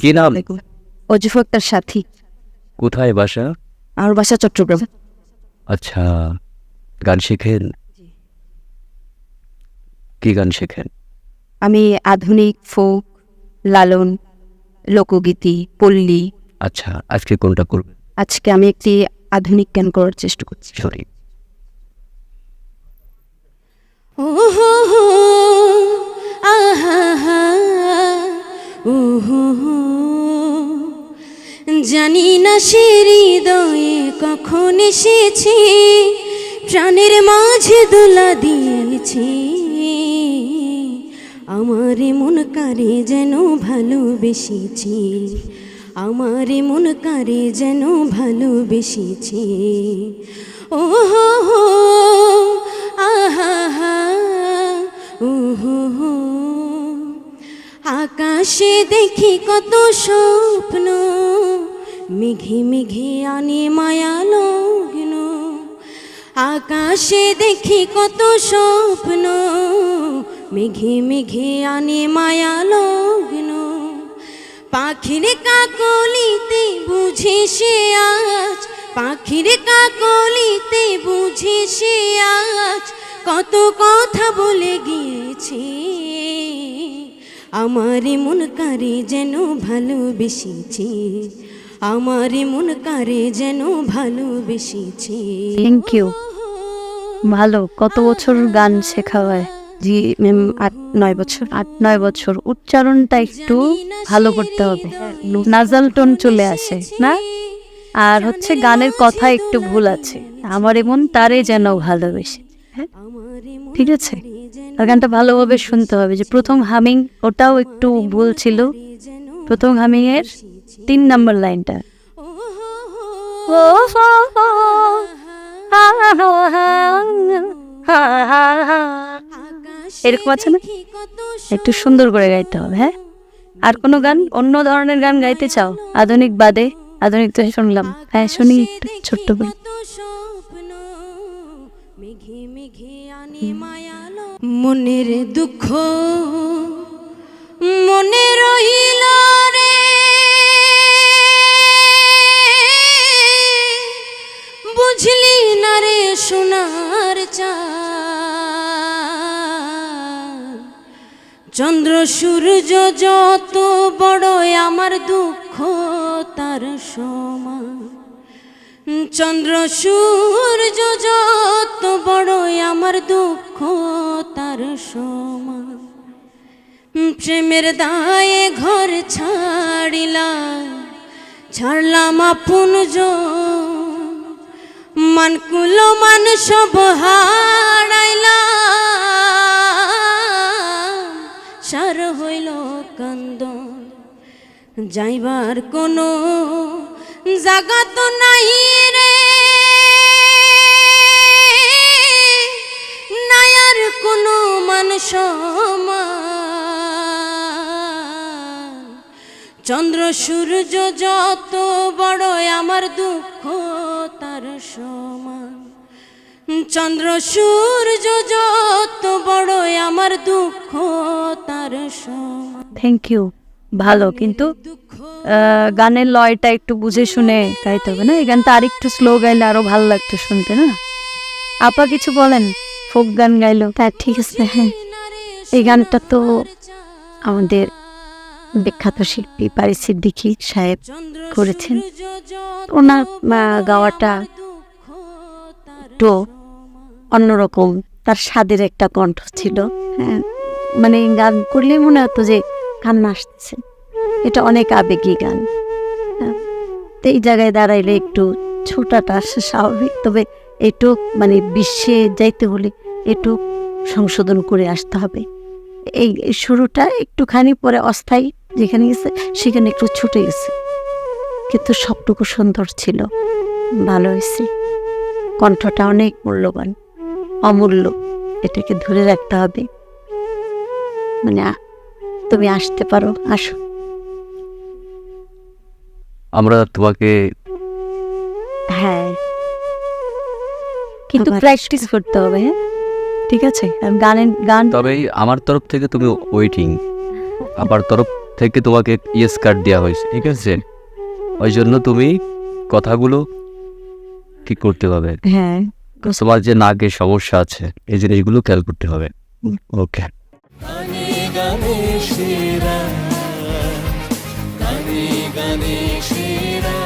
কি নাম? অজিফ আক্তার সাথী। কোথায় বাসা? আমার বাসা চট্টগ্রাম। আচ্ছা গান শেখেন? কি গান শেখেন? আমি আধুনিক ফোক লালন লোকগীতি পল্লী। আচ্ছা আজকে কোনটা করবেন? আজকে আমি একটি আধুনিক গান করার চেষ্টা করছি। সরি আহা হা, ওহো হো। জানি না সে হৃদয়ে কখন এসেছে, প্রাণের মাঝে দোলা দিয়েছে। আমার মন কারে যেন ভালোবেসেছে, আমার মন কারে যেন ভালোবেসেছে। ও হো, আহা হা ওহো হো। আকাশে দেখি কত স্বপ্ন। মেঘে মেঘে আনে মায়া লগ্ন। আকাশে দেখি কত স্বপ্ন। মেঘে মেঘে আনে মায়া লগ্ন। পাখির কাকলিতে বুঝে সে আজ। পাখির কাকলিতে বুঝে সে আজ। কত কথা বলে গিয়েছে। আমার মন কারে যেন ভালোবেসেছে, আমার মন কারে যেন ভালোবেসেছে। থ্যাংক ইউ ভালো, কত বছর গান শেখা হয়? জি, ম্যাম, আট, নয় বছর। আট, নয় বছর। উচ্চারণটা একটু ভালো করতে হবে। নাজাল টোন চলে আসে, না? আর হচ্ছে গানের কথা একটু ভুল আছে। আমার এমন তারে যেন ভালোবেসে হ্যাঁ? ঠিক আছে? আর গানটা ভালোভাবে শুনতে হবে। যে প্রথম হামিং, ওটাও একটু ভুল ছিল। প্রথম হামিং এর তিন নম্বর লাইনটা। এরকম আছে না? একটু সুন্দর করে গাইতে হবে হ্যাঁ? আর কোনো গান, অন্য ধরনের গান গাইতে চাও? আধুনিক বাদে, আধুনিক তো শুনলাম। হ্যাঁ শুনি একটু ছোট্ট করে। মনের দুঃখ মনে রইল রে। বুঝলি না রে সোনার চন্দ্র, সূর্য যত বড় আমার দুঃখ, তার সমান চন্দ্র সূর্য যত বড় আমার দুঃখ, তার সমান। প্রেমের দায়ে ঘর ছাড়িলাম, ছাড়লাম আপন মানকুল মান সব সার হইল কান্দন, যাইবার কোনো জাগা তো নাই রে। নাই আর কোনো মান সমান। চন্দ্র সূর্য যত বড়, আমার দুঃখ তার সমান। চন্দ্র সূর্য যত বড়, আমার দুঃখ তার সমান। থ্যাংক ইউ ভালো কিন্তু গানের লয়টা একটু বুঝে শুনে গাইতে হবে না? এই গানটা আরেকটু স্লো গাইলে আরও ভালো লাগতো শুনতে না? আপা কিছু বলেন? ফোক গান গাইলো? তা ঠিক আছে হ্যাঁ। এই গানটা তো আমাদের বিখ্যাত শিল্পী পারি সিদ্দিকী সাহেব করেছেন। ওনার গাওয়াটা একটু অন্যরকম তার স্বাদের একটা কণ্ঠ ছিল হ্যাঁ। মানে গান করলেই মনে হতো যে কান্না আসতেছে অনেক আবেগী গান। হ্যাঁ, তো এই জায়গায় দাঁড়াইলে একটু ছোটাটা স্বাভাবিক তবে একটু মানে বিশ্বে যাইতে হলে একটু সংশোধন করে আসতে হবে। এই শুরুটা একটুখানি পরে অস্থায়ী যেখানে গেছে সেখানে একটু ছুটে গেছে। কিন্তু সবটুকু সুন্দর ছিল ভালো হয়েছে। কণ্ঠটা অনেক মূল্যবান অমূল্য এটাকে ধরে রাখতে হবে। মানে তুমি আসতে পারো আসো। আমরা তোমাকে হ্যাঁ। কিন্তু প্র্যাকটিস করতে হবে হ্যাঁ? ঠিক আছে? গানের গান তবে আমার তরফ থেকে তুমি ওয়েটিং আবার তরফ থেকে তোমাকে ইয়েস কার্ড দেওয়া হয়েছে ঠিক আছে? ওই জন্য তুমি কথাগুলো ঠিক করতে হবে। হ্যাঁ। তোমার যে নাকের সমস্যা আছে এই জিনিসগুলো খেয়াল করতে হবে। ওকে menésében.